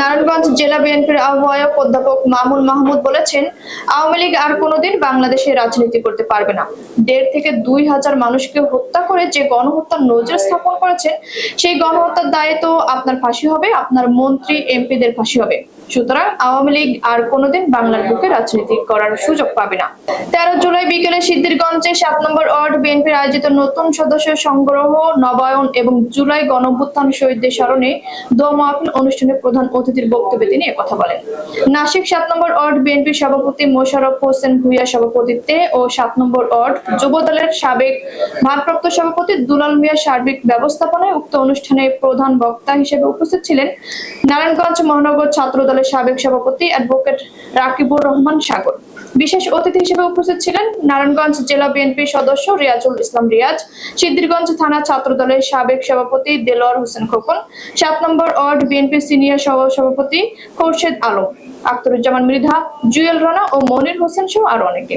নারায়ণগঞ্জ জেলা বিএনপির আহ্বায়ক অধ্যাপক মামুন মাহমুদ বলেছেন, আওয়ামী লীগ আর কোনোদিন বাংলাদেশে রাজনীতি করতে পারবে না। দেড় থেকে দুই হাজার মানুষকে হত্যা করে যে গণহত্যার নজর স্থাপন করেছেন সেই গণহত্যার দায়ে তো আপনার ফাঁসি হবে, আপনার মন্ত্রী, এমপিদের ফাঁসি হবে। সুতরাং আওয়ামী লীগ আর কোনোদিন বাংলার বুকে রাজনীতি করার সুযোগ পাবে না। তেরো জুলাই বিকেলে সিদ্ধিরগঞ্জে সাত নম্বর ওয়ার্ড বিএনপির আয়োজিত নতুন সদস্য সংগ্রহ, নবায়ন এবং জুলাই গণভ্যুত্থান শহীদদের স্মরণে দোয়া মাহফিল অনুষ্ঠানে প্রধান অতিথির বক্তব্যে তিনি কথা বলেন। নাসিক সাত নম্বর ওয়ার্ড বিএনপির সভাপতি মোশারফ হোসেন ভুইয়া সভাপতিত্বে ও সাত নম্বর ওয়ার্ড যুব দলের সাবেক ভারপ্রাপ্ত সভাপতি দুলাল মিয়ার সার্বিক ব্যবস্থাপনায় উক্ত অনুষ্ঠানে প্রধান বক্তা হিসেবে উপস্থিত ছিলেন নারায়ণগঞ্জ মহানগর ছাত্র দলের সাবেক সভাপতি অ্যাডভোকেট রাকিবুর রহমান সাগর। বিশেষ অতিথি হিসেবে উপস্থিত ছিলেন নারায়ণগঞ্জ জেলা বিএনপির সদস্য রিয়াজুল ইসলাম রিয়াজ, সিদ্ধিরগঞ্জ থানা ছাত্র দলের সাবেক সভাপতি দেলোয়ার হোসেন খোকন, সাত নম্বর ওয়ার্ড বিএনপি সিনিয়র সহ সভাপতি খোরশেদ আলম, আখতারুজ্জামান মৃধা, জুয়েল রানা ও মনির হোসেন সহ আরও অনেকে।